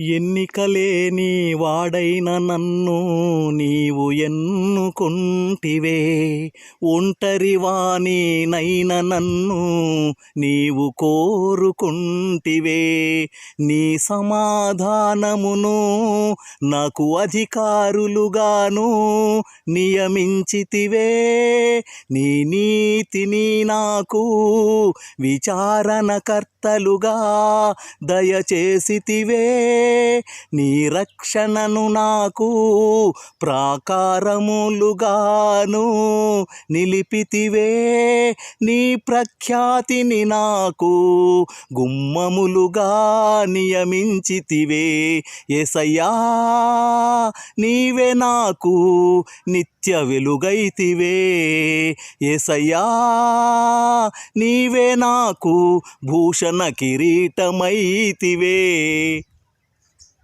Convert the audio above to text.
ఎన్నికలేని వాడైన నన్ను నీవు ఎన్నుకుంటివే. ఒంటరి వాణినైన నన్ను నీవు కోరుకుంటివే. నీ సమాధానమును నాకు అధికారులుగాను నియమించితివే. నీ నీతిని నాకు విచారణకర్తలుగా దయచేసితివే. నీ రక్షణను నాకు ప్రాకారములుగాను నిలిపితివే. నీ ప్రఖ్యాతిని నాకు గుమ్మములుగా నియమించితివే. ఎసయ్యా నీవే నాకు నిత్య వెలుగైతివే. ఎసయ్యా నీవే నాకు భూషణ కిరీటమైతివే.